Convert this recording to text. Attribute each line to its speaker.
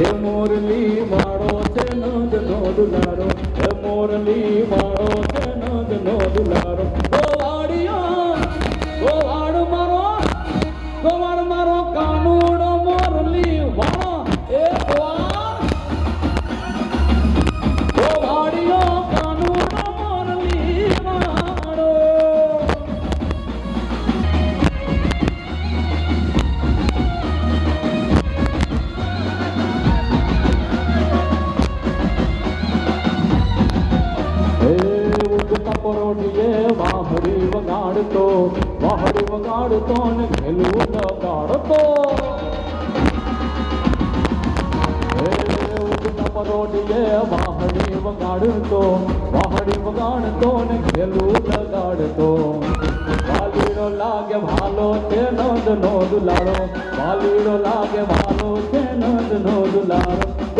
Speaker 1: એ મોરલી વાળો છે નંદ નો દુલારો એ મોરલી વાળો વગાડતો, વાહડી વગાડતો ને ખેલવું લગાડતો હે વાહડી વગાડતો વાહડી વગાડતો ને ખેલું લગાડતો વાલીડો લાગે ભાલો છે નંદ નો દુલારો વાલીડો લાગે ભાલો છે નંદ નો ગોવાળિયા